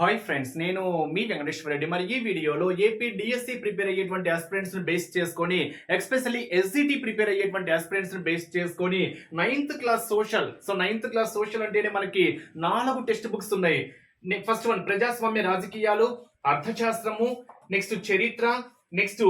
Hi friends నేను మీ వెంకటేశ్వర రెడ్డి. మరి ఈ వీడియోలో ఏపీ డిఎస్సి ప్రిపేర్ అయ్యేటువంటి ఆస్పిరెంట్స్ను బేస్ చేసుకొని ఎక్స్పెషల్లీ ఎస్జిటి ప్రిపేర్ అయ్యేటువంటి ఆస్పిరెంట్స్ను బేస్ చేసుకొని ninth class social so ninth class social అంటేనే మనకి నాలుగు టెక్స్ట్ బుక్స్ ఉన్నాయి. ఫస్ట్ వన్ ప్రజాస్వామ్య రాజకీయాలు అర్థశాస్త్రము నెక్స్ట్ చరిత్ర నెక్స్ట్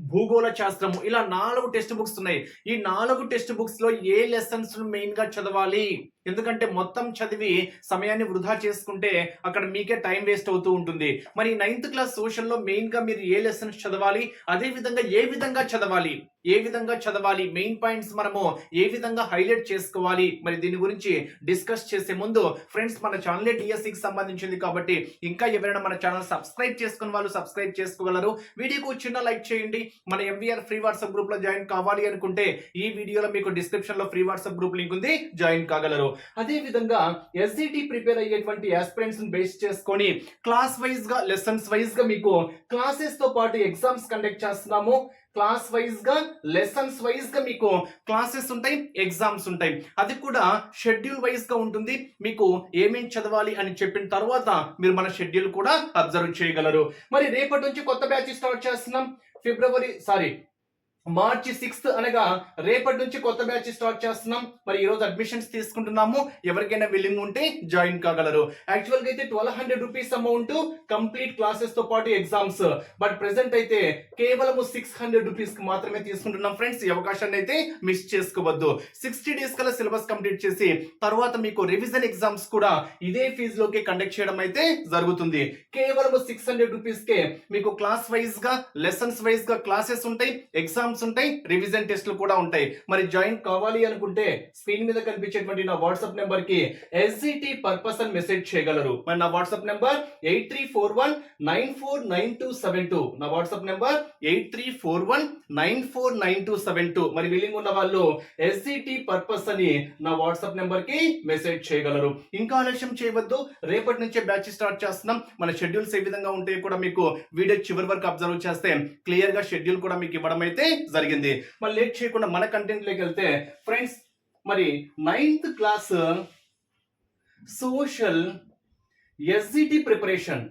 భూగోళ శాస్త్రము. ఇలా నాలుగు టెక్స్ట్ బుక్స్ ఉన్నాయి. ఈ నాలుగు టెక్స్ట్ బుక్స్లో ఏ లెసన్స్ మెయిన్గా చదవాలి? ఎందుకంటే మొత్తం చదివి సమయాన్ని వృధా చేసుకుంటే అక్కడ మీకే టైం వేస్ట్ అవుతూ ఉంటుంది. మరి నైన్త్ క్లాస్ సోషల్లో మెయిన్గా మీరు ఏ లెసన్స్ చదవాలి? అదే విధంగా ఏ విధంగా చదవాలి? ఏ విధంగా చదవాలి? మెయిన్ పాయింట్స్ మనము ఏ విధంగా హైలైట్ చేసుకోవాలి? మరి దీని గురించి డిస్కస్ చేసే ముందు ఫ్రెండ్స్ మన ఛానలే డిఎస్సికి సంబంధించింది కాబట్టి ఇంకా ఎవరైనా మన ఛానల్ సబ్స్క్రైబ్ చేసుకున్న వాళ్ళు సబ్స్క్రైబ్ చేసుకోగలరు. వీడియోకు చిన్న లైక్ చేయండి. మన ఎంవీఆర్ ఫ్రీ వాట్సాప్ గ్రూప్లో జాయిన్ కావాలి అనుకుంటే ఈ వీడియోలో మీకు డిస్క్రిప్షన్లో ఫ్రీ వాట్సాప్ గ్రూప్ లింక్ ఉంది. జాయిన్ కాగలరు. అదే విధంగా ఎస్సిటి ప్రిపేర్ అయ్యేటువంటి ఆస్పిరెంట్స్ బేస్ చేసుకొని క్లాస్ వైజ్గా లెసన్స్ వైజ్గా మీకు క్లాసెస్తో పాటు ఎగ్జామ్స్ కండక్ట్ చేస్తున్నాము. క్లాస్ వైజ్గా లెసన్స్ వైజ్గా మీకు క్లాసెస్ ఉంటాయి ఎగ్జామ్స్ ఉంటాయి. అది కూడా షెడ్యూల్ వైజ్గా ఉంటుంది. మీకు ఏమేం చదవాలి అని చెప్పిన తర్వాత మీరు మన షెడ్యూల్ కూడా అబ్జర్వ్ చేయగలరు. మరి రేపటి నుంచి కొత్త బ్యాచ్ స్టార్ట్ చేస్తున్నాం. ఫిబ్రవరి సారీ మార్చి సిక్స్త్ అనగా రేపటి నుంచి కొత్త బ్యాచ్ స్టార్ట్ చేస్తున్నాం. మరి ఈ రోజు అడ్మిషన్స్ తీసుకుంటున్నాము. ఎవరికైనా విల్లింగ్ ఉంటే జాయిన్ కాగలరు. యాక్చువల్గా అయితే twelve hundred rupees amount complete క్లాసెస్తో పాటు ఎగ్జామ్స్ బట్ ప్రెసెంట్ అయితే కేవలం సిక్స్ హండ్రెడ్ రూపీస్కి మాత్రమే తీసుకుంటున్నాం. ఫ్రెండ్స్ ఈ అవకాశాన్ని అయితే మిస్ చేసుకోవద్దు. సిక్స్టీ డేస్ కల్లా సిలబస్ కంప్లీట్ చేసి తర్వాత మీకు రివిజన్ ఎగ్జామ్స్ కూడా ఇదే ఫీజులోకి కండక్ట్ చేయడం అయితే జరుగుతుంది. కేవలం సిక్స్ హండ్రెడ్ రూపీస్ కే మీకు క్లాస్ వైజ్గా లెసన్స్ వైజ్గా క్లాసెస్ ఉంటాయి. ఎగ్జామ్స్ ఉంటాయి రివిజన్ టెస్ట్లు కూడా ఉంటాయి. మరి జాయిన్ కావాలి అనుకుంటే స్క్రీన్ మీద కనిపించేటువంటి నా వాట్సాప్ నెంబర్కి ఎస్జిటి పర్పస్ అని మెసేజ్ చేయగలరు. మరి నా WhatsApp number eight three four one nine four nine two seven two నా WhatsApp number eight three four one nine four nine two seven two. మరి విల్లింగ్ ఉన్న వాళ్ళు ఎస్జిటి పర్పస్ అని నా వాట్సాప్ నెంబర్కి మెసేజ్ చేయగలరు. ఇంకా ఆలస్యం చేయవద్దు. రేపటి నుంచే బ్యాచ్ స్టార్ట్ చేస్తున్నాం. మన షెడ్యూల్స్ ఏ విధంగా ఉంటాయో కూడా మీకు వీడియో చివరి వరకు అబ్జర్వ్ చేస్తే క్లియర్గా షెడ్యూల్ కూడా మీకు ఇవ్వడం అయితే జరిగింది. మరి లేట్ చేయకుండా మన కంటెంట్లోకి వెళ్తే ఫ్రెండ్స్ మరి ninth class social SGT preparation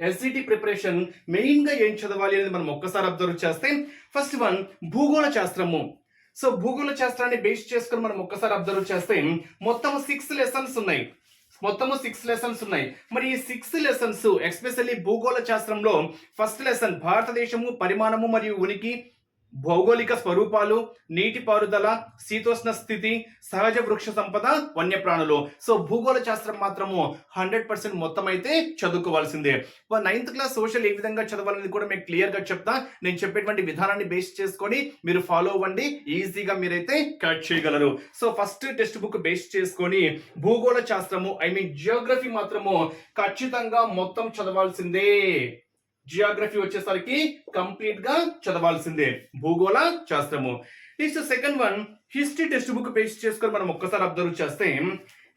SGT preparation మెయిన్గా ఏం చదవాలి అనేది మనం ఒక్కసారి అబ్జర్వ్ చేస్తే ఫస్ట్ వన్ భూగోళ శాస్త్రము. సో భూగోళ శాస్త్రాన్ని బేస్ చేసుకుని మనం ఒక్కసారి అబ్జర్వ్ చేస్తే మొత్తం సిక్స్ లెసన్స్ ఉన్నాయి. మొత్తము సిక్స్ లెసన్స్ ఉన్నాయి. మరి ఈ సిక్స్ లెసన్స్ ఎస్పెషల్లీ భూగోళ శాస్త్రంలో ఫస్ట్ లెసన్ భారతదేశము పరిమాణము మరియు ఉనికి భౌగోళిక స్వరూపాలు నీటి పారుదల శీతోష్ణ స్థితి సహజ వృక్ష సంపద వన్యప్రాణులు. సో భూగోళ శాస్త్రం మాత్రము హండ్రెడ్ పర్సెంట్ మొత్తం అయితే చదువుకోవాల్సిందే నైన్త్ క్లాస్ సోషల్ ఏ విధంగా చదవాలనేది కూడా మీకు క్లియర్గా చెప్తా. నేను చెప్పేటువంటి విధానాన్ని బేస్ చేసుకొని మీరు ఫాలో అవ్వండి. ఈజీగా మీరైతే కట్ చేయగలరు. So first text book base చేసుకొని భూగోళ శాస్త్రము ఐ మీన్ జియోగ్రఫీ మాత్రము ఖచ్చితంగా మొత్తం చదవాల్సిందే. జియోగ్రఫీ వచ్చేసరికి కంప్లీట్గా చదవాల్సిందే. భూగోళ శాస్త్రము. Next second one history text book base చేసుకొని మనం ఒక్కసారి అబ్జర్వ్ చేస్తే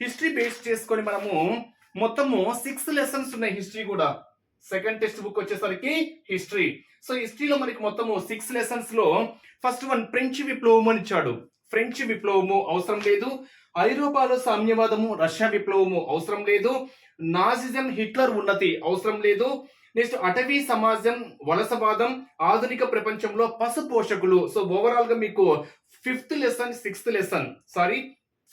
హిస్టరీ బేస్ చేసుకొని మనము మొత్తము సిక్స్ లెసన్స్ ఉన్నాయి హిస్టరీ కూడా. సెకండ్ టెక్స్ట్ బుక్ వచ్చేసరికి హిస్టరీ సో హిస్టరీలో మనకి మొత్తము సిక్స్ లెసన్స్లో ఫస్ట్ వన్ ఫ్రెంచ్ విప్లవం అని ఇచ్చాడు. ఫ్రెంచ్ విప్లవము అవసరం లేదు. ఐరోపాలో సామ్యవాదము రష్యా విప్లవము అవసరం లేదు. నాజిజం హిట్లర్ ఉన్నతి అవసరం లేదు. నెక్స్ట్ అటవీ సమాజం వలసవాదం ఆధునిక ప్రపంచంలో పశు పోషకులు సో ఓవరాల్గా మీకు fifth lesson sixth lesson sorry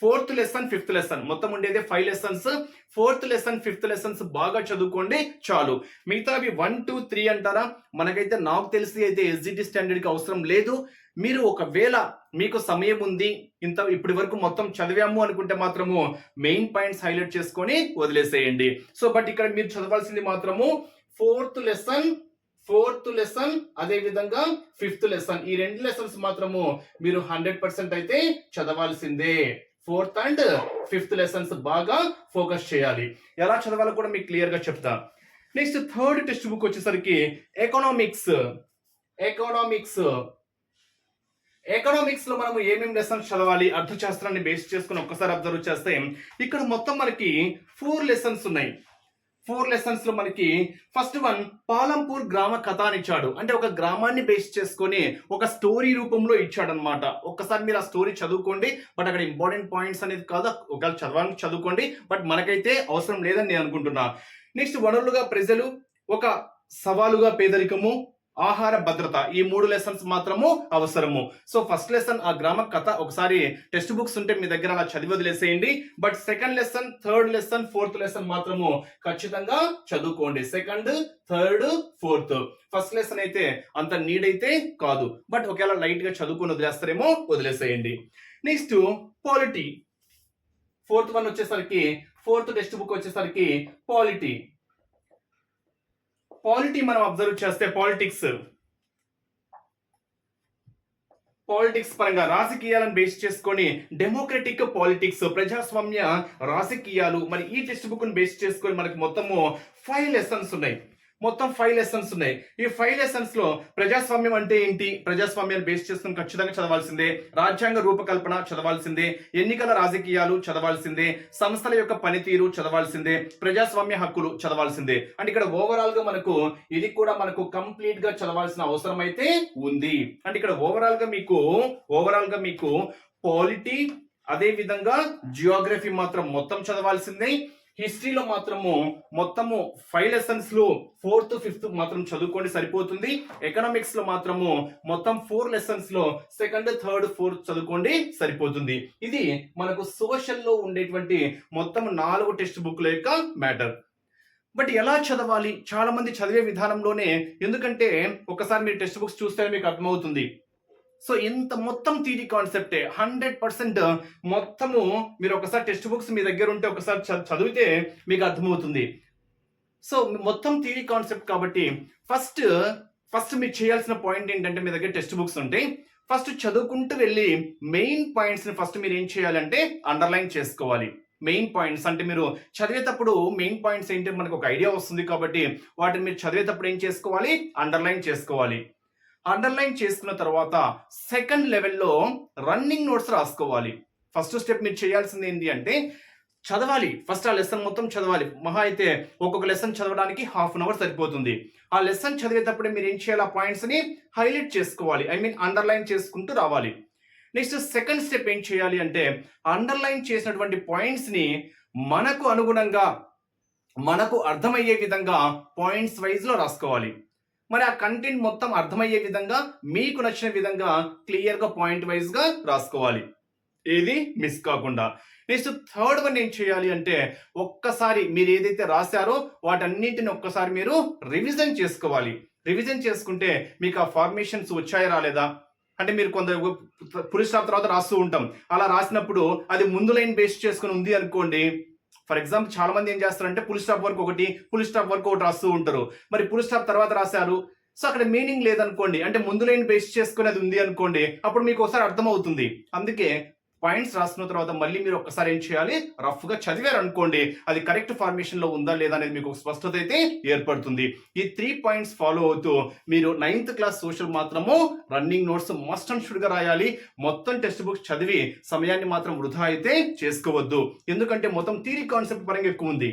fourth lesson fifth lesson మొత్తం ఉండేది five lessons fourth lesson fifth lessons బాగా చదువుకోండి చాలు. మిగతావి వన్ టూ త్రీ అంటారా? మనకైతే నాకు తెలిసి అయితే ఎస్జిటి స్టాండర్డ్కి అవసరం లేదు. మీరు ఒకవేళ మీకు సమయం ఉంది ఇంత ఇప్పటి వరకు మొత్తం చదివాము అనుకుంటే మాత్రము మెయిన్ పాయింట్స్ హైలైట్ చేసుకొని వదిలేసేయండి. సో బట్ ఇక్కడ మీరు చదవాల్సింది మాత్రము ఫోర్త్ లెసన్ ఫోర్త్ లెసన్ అదే విధంగా ఫిఫ్త్ లెసన్. ఈ రెండు లెసన్స్ మాత్రము మీరు హండ్రెడ్ పర్సెంట్ అయితే చదవాల్సిందే. ఫోర్త్ అండ్ ఫిఫ్త్ లెసన్స్ బాగా ఫోకస్ చేయాలి. ఎలా చదవాలో కూడా మీకు క్లియర్గా చెప్తా. నెక్స్ట్ థర్డ్ టెక్స్ట్ బుక్ వచ్చేసరికి ఎకనామిక్స్. ఎకనామిక్స్. ఎకనామిక్స్లో మనం ఏమేమి లెసన్స్ చదవాలి అర్థశాస్త్రాన్ని బేస్ చేసుకుని ఒక్కసారి అబ్జర్వ్ చేస్తే ఇక్కడ మొత్తం మనకి ఫోర్ లెసన్స్ ఉన్నాయి. ఫోర్ లెసన్స్లో మనకి ఫస్ట్ వన్ పాలంపూర్ గ్రామ కథ అని ఇచ్చాడు. అంటే ఒక గ్రామాన్ని బేస్ చేసుకొని ఒక స్టోరీ రూపంలో ఇచ్చాడు అనమాట ఒక్కసారి మీరు ఆ స్టోరీ చదువుకోండి బట్ అక్కడ ఇంపార్టెంట్ పాయింట్స్ అనేది కాదు. ఒకవేళ చదవాలని చదువుకోండి బట్ మనకైతే అవసరం లేదని నేను అనుకుంటున్నా. నెక్స్ట్ వనరులుగా ప్రజలు ఒక సవాలుగా పేదరికము ఆహార భద్రత ఈ మూడు లెసన్స్ మాత్రము అవసరము. సో ఫస్ట్ లెసన్ ఆ గ్రామ కథ. ఒకసారి టెక్స్ట్ బుక్స్ ఉంటే మీ దగ్గర అలా చదివి వదిలేసేయండి. But second lesson third lesson fourth lesson మాత్రము ఖచ్చితంగా చదువుకోండి. Second third fourth first lesson అయితే అంత నీడ్ అయితే కాదు. బట్ ఒకవేళ లైట్గా చదువుకొని వదిలేస్తారేమో వదిలేసేయండి. నెక్స్ట్ పాలిటీ ఫోర్త్ వన్ వచ్చేసరికి ఫోర్త్ టెక్స్ట్ బుక్ వచ్చేసరికి పాలిటీ పాలిటీ మనం అబ్జర్వ్ చేస్తే పాలిటిక్స్. పాలిటిక్స్ పరంగా రాజకీయాలను బేస్ చేసుకొని డెమోక్రటిక్ పాలిటిక్స్ ప్రజాస్వామ్య రాజకీయాలు మరి ఈ టెక్స్ట్ బుక్ను బేస్ చేసుకొని మనకి మొత్తము ఫైవ్ లెసన్స్ ఉన్నాయి. మొత్తం ఫైవ్ లెసన్స్ ఉన్నాయి. ఈ ఫైవ్ లెసన్స్లో ప్రజాస్వామ్యం అంటే ఏంటి? ప్రజాస్వామ్యాన్ని బేస్ చేసుకుని ఖచ్చితంగా చదవాల్సిందే. రాజ్యాంగ రూపకల్పన చదవాల్సిందే. ఎన్నికల రాజకీయాలు చదవాల్సిందే. సంస్థల యొక్క పనితీరు చదవాల్సిందే. ప్రజాస్వామ్య హక్కులు చదవాల్సిందే. అంటే ఇక్కడ ఓవరాల్గా మనకు ఇది కూడా మనకు కంప్లీట్గా చదవాల్సిన అవసరం అయితే ఉంది. అంటే ఇక్కడ ఓవరాల్గా మీకు ఓవరాల్గా మీకు పాలిటీ అదే విధంగా జియోగ్రఫీ మాత్రం మొత్తం చదవాల్సిందే. హిస్టరీలో మాత్రము మొత్తము ఫైవ్ లెసన్స్లో ఫోర్త్ ఫిఫ్త్ మాత్రం చదువుకోండి సరిపోతుంది. ఎకనామిక్స్లో మాత్రము మొత్తం ఫోర్ లెసన్స్లో సెకండ్ థర్డ్ ఫోర్త్ చదువుకోండి సరిపోతుంది. ఇది మనకు సోషల్లో ఉండేటువంటి మొత్తం నాలుగు టెక్స్ట్ బుక్ల యొక్క మ్యాటర్ బట్ ఎలా చదవాలి? చాలా మంది చదివే విధానంలోనే ఎందుకంటే ఒకసారి మీరు టెక్స్ట్ బుక్స్ చూస్తే మీకు అర్థమవుతుంది. సో ఇంత మొత్తం థీరీ కాన్సెప్టే. హండ్రెడ్ పర్సెంట్ మొత్తము మీరు ఒకసారి టెక్స్ట్ బుక్స్ మీ దగ్గర ఉంటే ఒకసారి చదివితే మీకు అర్థమవుతుంది. సో మొత్తం థీరీ కాన్సెప్ట్ కాబట్టి ఫస్ట్ ఫస్ట్ మీరు చేయాల్సిన పాయింట్ ఏంటంటే మీ దగ్గర టెక్స్ట్ బుక్స్ ఉంటాయి. ఫస్ట్ చదువుకుంటూ వెళ్ళి మెయిన్ పాయింట్స్ని ఫస్ట్ మీరు ఏం చేయాలంటే అండర్లైన్ చేసుకోవాలి. మెయిన్ పాయింట్స్ అంటే మీరు చదివేటప్పుడు మెయిన్ పాయింట్స్ ఏంటంటే మనకు ఒక ఐడియా వస్తుంది కాబట్టి వాటిని మీరు చదివేటప్పుడు ఏం చేసుకోవాలి? అండర్లైన్ చేసుకోవాలి. అండర్లైన్ చేసుకున్న తర్వాత సెకండ్ లెవెల్లో రన్నింగ్ నోట్స్ రాసుకోవాలి. ఫస్ట్ స్టెప్ మీరు చేయాల్సింది ఏంటి అంటే చదవాలి. ఫస్ట్ ఆ లెసన్ మొత్తం చదవాలి. మహా అయితే ఒక్కొక్క లెసన్ చదవడానికి హాఫ్ అన్ అవర్ సరిపోతుంది. ఆ లెసన్ చదివేటప్పుడే మీరు ఏం చేయాలి? ఆ పాయింట్స్ని హైలైట్ చేసుకోవాలి. ఐ మీన్ అండర్లైన్ చేసుకుంటూ రావాలి. నెక్స్ట్ సెకండ్ స్టెప్ ఏం చేయాలి అంటే అండర్లైన్ చేసినటువంటి పాయింట్స్ని మనకు అనుగుణంగా మనకు అర్థమయ్యే విధంగా పాయింట్స్ వైజ్లో రాసుకోవాలి. మరి ఆ కంటెంట్ మొత్తం అర్థమయ్యే విధంగా మీకు నచ్చిన విధంగా క్లియర్గా పాయింట్ వైజ్గా రాసుకోవాలి. ఏది? మిస్ కాకుండా. నెక్స్ట్ థర్డ్ వన్ ఏం చేయాలి అంటే ఒక్కసారి మీరు ఏదైతే రాశారో వాటన్నింటిని ఒక్కసారి మీరు రివిజన్ చేసుకోవాలి. రివిజన్ చేసుకుంటే మీకు ఆ ఫార్మేషన్స్ వచ్చాయా రాలేదా? అంటే మీరు కొంత పురుషుల తర్వాత రాస్తూ ఉంటాం. అలా రాసినప్పుడు అది ముందు లైన్ బేస్ చేసుకుని ఉంది అనుకోండి ఫర్ ఎగ్జాంపుల్ చాలా మంది ఏం చేస్తారంటే పులి స్టాప్ వరకు ఒకటి పులి స్టాప్ వరకు ఒకటి రాస్తూ ఉంటారు. మరి పులి స్టాప్ తర్వాత రాశారు. సో అక్కడ మీనింగ్ లేదనుకోండి అంటే ముందు లైన్ బేస్ చేసుకునేది ఉంది అనుకోండి అప్పుడు మీకు ఒకసారి అర్థమవుతుంది. అందుకే పాయింట్స్ రాసిన తర్వాత మళ్ళీ మీరు ఒకసారి ఏం చేయాలి? రఫ్గా చదివారు అనుకోండి అది కరెక్ట్ ఫార్మేషన్లో ఉందా లేదా అనేది మీకు ఒక స్పష్టత అయితే ఏర్పడుతుంది. ఈ త్రీ పాయింట్స్ ఫాలో అవుతూ మీరు నైన్త్ క్లాస్ సోషల్ మాత్రము రన్నింగ్ నోట్స్ మస్ట్ అండ్ షుడ్గా రాయాలి. మొత్తం టెక్స్ట్ బుక్స్ చదివి సమయాన్ని మాత్రం వృధా అయితే చేసుకోవద్దు. ఎందుకంటే మొత్తం థీరీ కాన్సెప్ట్ పరంగా ఎక్కువ ఉంది.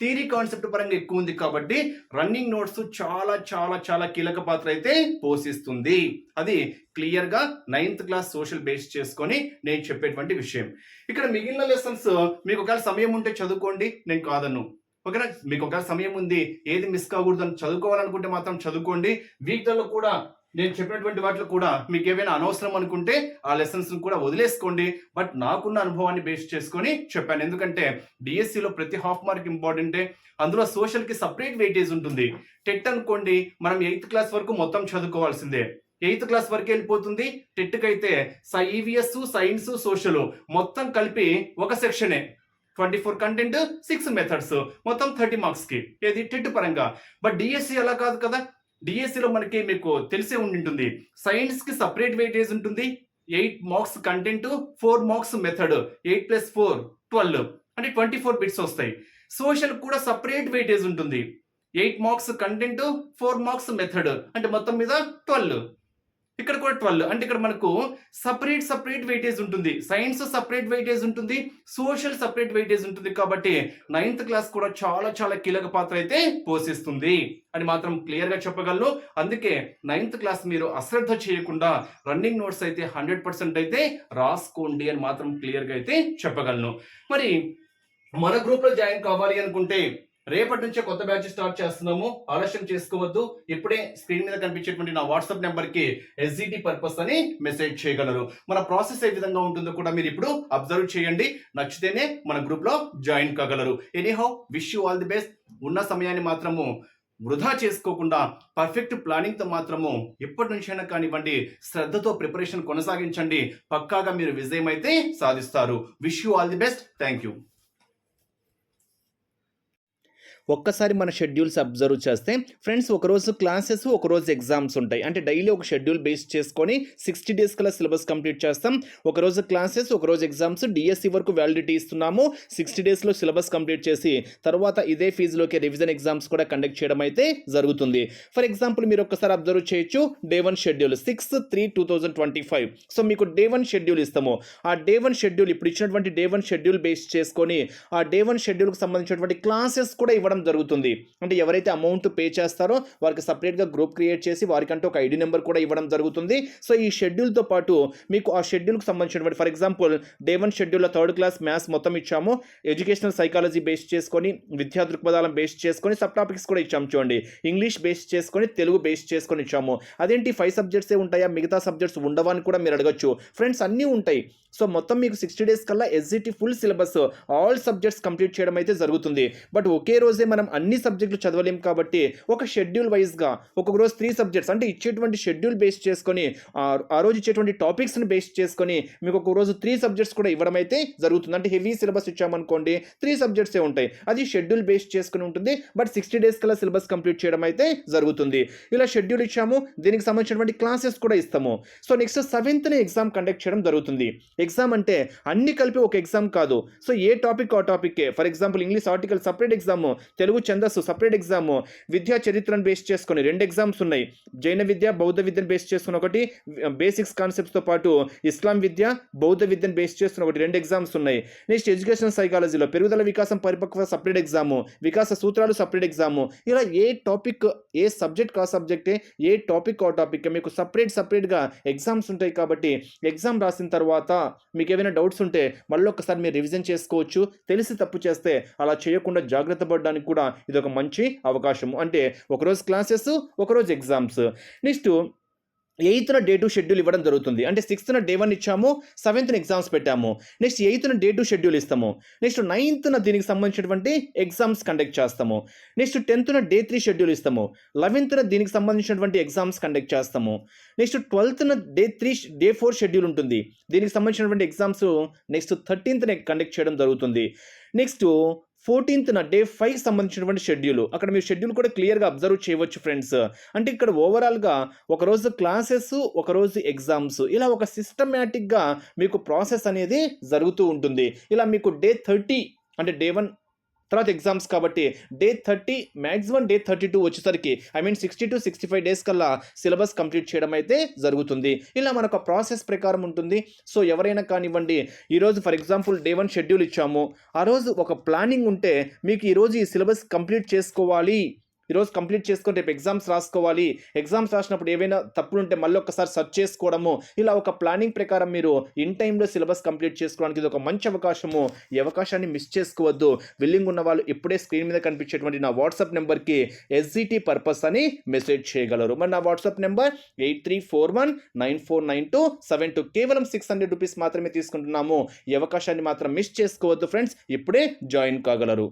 థీరీ కాన్సెప్ట్ పరంగా ఎక్కువ ఉంది కాబట్టి రన్నింగ్ నోట్స్ చాలా చాలా చాలా కీలక పాత్ర అయితే పోషిస్తుంది. అది క్లియర్గా నైన్త్ క్లాస్ సోషల్ బేస్ చేసుకొని నేను చెప్పేటువంటి విషయం. ఇక్కడ మిగిలిన లెసన్స్ మీకు ఒకవేళ సమయం ఉంటే చదువుకోండి. నేను కాదను ఓకేనా మీకు ఒకవేళ సమయం ఉంది ఏది మిస్ కాకూడదు అని చదువుకోవాలనుకుంటే మాత్రం చదువుకోండి. వీక్లలో కూడా నేను చెప్పినటువంటి వాటిలో కూడా మీకు ఏమైనా అనవసరం అనుకుంటే ఆ లెసన్స్ కూడా వదిలేసుకోండి. బట్ నాకున్న అనుభవాన్ని బేస్ చేసుకొని చెప్పాను. ఎందుకంటే డిఎస్సిలో ప్రతి హాఫ్ మార్క్ ఇంపార్టెంటే అందులో సోషల్కి సపరేట్ వెయిటేజ్ ఉంటుంది. టెట్ అనుకోండి మనం ఎయిత్ క్లాస్ వరకు మొత్తం చదువుకోవాల్సిందే. ఎయిత్ క్లాస్ వరకు వెళ్ళిపోతుంది. టెట్కి అయితే ఈవీఎస్ సైన్స్ సోషల్ మొత్తం కలిపి ఒక సెక్షనే twenty four content six methods మొత్తం థర్టీ మార్క్స్కి ఏది? టెట్ పరంగా. బట్ డిఎస్సి అలా కాదు కదా. డిఎస్సిలో మనకి మీకు తెలిసే ఉండింటుంది. ఉంటుంది సైన్స్కి సపరేట్ వెయిటేజ్ ఉంటుంది. Eight marks content four marks method eight plus four twelve అంటే ట్వంటీ ఫోర్ బిట్స్ వస్తాయి సోషల్ కూడా సపరేట్ వెయిటేజ్ ఉంటుంది. Eight marks content four marks method అంటే మొత్తం మీద ట్వెల్వ్ ఇక్కడ కూడా ట్వెల్వ్. అంటే ఇక్కడ మనకు సపరేట్ సపరేట్ వెయిటేజ్ ఉంటుంది. సైన్స్ సపరేట్ వెయిటేజ్ ఉంటుంది. సోషల్ సపరేట్ వెయిటేజ్ ఉంటుంది కాబట్టి నైన్త్ క్లాస్ కూడా చాలా చాలా కీలక పాత్ర అయితే పోషిస్తుంది. అని మాత్రం క్లియర్గా చెప్పగలను. అందుకే నైన్త్ క్లాస్ మీరు అశ్రద్ధ చేయకుండా రన్నింగ్ నోట్స్ అయితే హండ్రెడ్ పర్సెంట్ అయితే రాసుకోండి అని మాత్రం క్లియర్గా అయితే చెప్పగలను. మరి మన గ్రూప్లో జాయిన్ కావాలి అనుకుంటే రేపటి నుంచే కొత్త బ్యాచ్ స్టార్ట్ చేస్తున్నాము. ఆలస్యం చేసుకోవద్దు. ఇప్పుడే స్క్రీన్ మీద కనిపించేటువంటి నా వాట్సాప్ నెంబర్కి ఎస్జిటి పర్పస్ అని మెసేజ్ చేయగలరు. మన ప్రాసెస్ ఏ విధంగా ఉంటుందో కూడా మీరు ఇప్పుడు అబ్జర్వ్ చేయండి. నచ్చితేనే మన గ్రూప్లో join కాగలరు. Anyhow wish you all the best ఉన్న సమయాన్ని మాత్రము వృధా చేసుకోకుండా పర్ఫెక్ట్ ప్లానింగ్తో మాత్రము ఎప్పటి నుంచైనా కానివ్వండి శ్రద్ధతో ప్రిపరేషన్ కొనసాగించండి. పక్కాగా మీరు విజయం అయితే సాధిస్తారు. Wish you all the best thank you ఒక్కసారి మన షెడ్యూల్స్ అబ్జర్వ్ చేస్తే ఫ్రెండ్స్ ఒకరోజు క్లాసెస్ ఒకరోజు ఎగ్జామ్స్ ఉంటాయి. అంటే డైలీ ఒక షెడ్యూల్ బేస్ చేసుకొని సిక్స్టీ డేస్ కల్లా సిలబస్ కంప్లీట్ చేస్తాం. ఒకరోజు క్లాసెస్ ఒకరోజు ఎగ్జామ్స్ డిఎస్సి వరకు వ్యాలిడిటీ ఇస్తున్నాము. సిక్స్టీ డేస్లో సిలబస్ కంప్లీట్ చేసి తర్వాత ఇదే ఫీజులోకి రివిజన్ ఎగ్జామ్స్ కూడా కండక్ట్ చేయడం అయితే జరుగుతుంది. ఫర్ ఎగ్జాంపుల్ మీరు ఒక్కసారి అబ్జర్వ్ చేయొచ్చు day one schedule six three two thousand twenty five so మీకు డే వన్ షెడ్యూల్ ఇస్తాము. ఆ డే వన్ షెడ్యూల్ ఇప్పుడు ఇచ్చినటువంటి డే వన్ షెడ్యూల్ బేస్ చేసుకొని ఆ డే వన్ షెడ్యూల్కి సంబంధించినటువంటి క్లాసెస్ కూడా ఇవ్వడం జరుగుతుంది. అంటే ఎవరైతే అమౌంట్ పే చేస్తారో వారికి సపరేట్గా గ్రూప్ క్రియేట్ చేసి వారికంటే ఒక ఐడి నెంబర్ కూడా ఇవ్వడం జరుగుతుంది. సో ఈ షెడ్యూల్తో పాటు మీకు ఆ షెడ్యూల్కి సంబంధించినటువంటి ఫర్ ఎగ్జాంపుల్ డే వన్ షెడ్యూల్లో థర్డ్ క్లాస్ మ్యాథ్స్ మొత్తం ఇచ్చాము. ఎడ్యుకేషనల్ సైకాలజీ బేస్ చేసుకొని విద్యా దృక్పథాలను బేస్ చేసుకొని సబ్ టాపిక్స్ కూడా ఇచ్చాము చూడండి. ఇంగ్లీష్ బేస్ చేసుకొని తెలుగు బేస్ చేసుకొని ఇచ్చాము. అదేంటి ఫైవ్ సబ్జెక్ట్సే ఉంటాయా? మిగతా సబ్జెక్ట్స్ ఉండవా అని కూడా మీరు అడగచ్చు. ఫ్రెండ్స్ అన్నీ ఉంటాయి. సో మొత్తం మీకు సిక్స్టీ డేస్ కల్లా SGT full syllabus all subjects complete చేయడం అయితే జరుగుతుంది. బట్ ఒకే రోజే మనం అన్ని సబ్జెక్టులు చదవలేం కాబట్టి ఒక షెడ్యూల్ వైజ్గా ఒక రోజు త్రీ సబ్జెక్ట్స్ అంటే ఇచ్చేటువంటి షెడ్యూల్ బేస్ చేసుకొని ఆ- ఆ రోజు ఇచ్చేటువంటి టాపిక్స్ని బేస్ చేసుకొని మీకు ఒక రోజు త్రీ సబ్జెక్ట్స్ కూడా ఇవ్వడం అయితే జరుగుతుంది. అంటే హెవీ సిలబస్ ఇచ్చామనుకోండి త్రీ సబ్జెక్ట్సే ఉంటాయి. అది షెడ్యూల్ బేస్ చేసుకుని ఉంటుంది. బట్ సిక్స్టీ డేస్ కల్లా సిలబస్ కంప్లీట్ చేయడం అయితే జరుగుతుంది. ఇలా షెడ్యూల్ ఇచ్చాము. దీనికి సంబంధించినటువంటి క్లాసెస్ కూడా ఇస్తాము. సో నెక్స్ట్ సెవెంత్ని ఎగ్జామ్ కండక్ట్ చేయడం జరుగుతుంది. ఎగ్జామ్ అంటే అన్ని కలిపి ఒక ఎగ్జామ్ కాదు. సో ఏ టాపిక్ ఆ టాపిక్కే for example English article separate exam Telugu ఛందస్సు సపరేట్ ఎగ్జామ్ విద్యా చరిత్రను బేస్ చేసుకొని రెండు ఎగ్జామ్స్ ఉన్నాయి. జైన విద్య బౌద్ధ విద్యను బేస్ చేసుకుని ఒకటి బేసిక్స్ కాన్సెప్ట్స్తో పాటు ఇస్లాం విద్య బౌద్ధ విద్యను బేస్ చేసుకుని ఒకటి రెండు ఎగ్జామ్స్ ఉన్నాయి. నెక్స్ట్ ఎడ్యుకేషన్ సైకాలజీలో పెరుగుదల వికాసం పరిపక్వ సపరేట్ ఎగ్జాము వికాస సూత్రాలు సపరేట్ ఎగ్జాము ఇలా ఏ టాపిక్ ఏ సబ్జెక్ట్ కా సబ్జెక్టే ఏ టాపిక్ ఆ టాపిక్ మీకు సపరేట్ సపరేట్గా ఎగ్జామ్స్ ఉంటాయి కాబట్టి ఎగ్జామ్ రాసిన తర్వాత మీకు ఏమైనా డౌట్స్ ఉంటే మళ్ళీ ఒకసారి మీరు రివిజన్ చేసుకోవచ్చు. తెలిసి తప్పు చేస్తే అలా చేయకుండా జాగ్రత్త పడడానికి కూడా ఇది ఒక మంచి అవకాశం అంటే ఒకరోజు క్లాసెస్ ఒకరోజు ఎగ్జామ్స్ నెక్స్ట్ ఎయిత్న డే టు షెడ్యూల్ ఇవ్వడం జరుగుతుంది. అంటే సిక్స్త్న డే వన్ ఇచ్చాము సెవెంత్న ఎగ్జామ్స్ పెట్టాము. నెక్స్ట్ ఎయిత్న డే టు షెడ్యూల్ ఇస్తాము. నెక్స్ట్ నైన్త్న దీనికి సంబంధించినటువంటి ఎగ్జామ్స్ కండక్ట్ చేస్తాము. నెక్స్ట్ టెన్త్న డే త్రీ షెడ్యూల్ ఇస్తాము. లెవెన్త్న దీనికి సంబంధించినటువంటి ఎగ్జామ్స్ కండక్ట్ చేస్తాము. Next ట్వెల్త్న day three day four schedule ఉంటుంది. దీనికి సంబంధించినటువంటి ఎగ్జామ్స్ నెక్స్ట్ థర్టీన్త్న కండక్ట్ చేయడం జరుగుతుంది. నెక్స్ట్ ఫోర్టీన్త్న డే ఫైవ్ సంబంధించినటువంటి షెడ్యూల్. అక్కడ మీరు షెడ్యూల్ కూడా క్లియర్గా అబ్జర్వ్ చేయవచ్చు ఫ్రెండ్స్. అంటే ఇక్కడ ఓవరాల్గా ఒకరోజు క్లాసెస్ ఒకరోజు ఎగ్జామ్స్. ఇలా ఒక సిస్టమేటిక్గా మీకు ప్రాసెస్ అనేది జరుగుతూ ఉంటుంది. ఇలా మీకు డే థర్టీ అంటే డే వన్ తర్వాత ఎగ్జామ్స్ కాబట్టి day thirty maximum day thirty two వచ్చేసరికి I mean sixty to sixty five days కల్లా సిలబస్ కంప్లీట్ చేయడం అయితే జరుగుతుంది. ఇలా మనకు ప్రాసెస్ ప్రకారం ఉంటుంది. సో ఎవరైనా కానివ్వండి ఈరోజు for example day one schedule ఇచ్చాము. ఆ రోజు ఒక ప్లానింగ్ ఉంటే మీకు ఈరోజు ఈ సిలబస్ కంప్లీట్ చేసుకోవాలి. ఈరోజు కంప్లీట్ చేసుకొని రేపు ఎగ్జామ్స్ రాసుకోవాలి. ఎగ్జామ్స్ రాసినప్పుడు ఏవైనా తప్పులు ఉంటే మళ్ళీ ఒకసారి సెర్చ్ చేసుకోవడము. ఇలా ఒక ప్లానింగ్ ప్రకారం మీరు ఇన్ టైంలో సిలబస్ కంప్లీట్ చేసుకోవడానికి ఇది ఒక మంచి అవకాశము. ఈ అవకాశాన్ని మిస్ చేసుకోవద్దు. విల్లింగ్ ఉన్న వాళ్ళు ఇప్పుడే స్క్రీన్ మీద కనిపించేటువంటి నా వాట్సాప్ నెంబర్కి ఎస్జిటి పర్పస్ అని మెసేజ్ చేయగలరు. మరి నా WhatsApp number eight three four one nine four nine two seven two. కేవలం సిక్స్ హండ్రెడ్ రూపీస్ మాత్రమే తీసుకుంటున్నాము. ఈ అవకాశాన్ని మాత్రం మిస్ చేసుకోవద్దు ఫ్రెండ్స్. ఇప్పుడే జాయిన్ కాగలరు.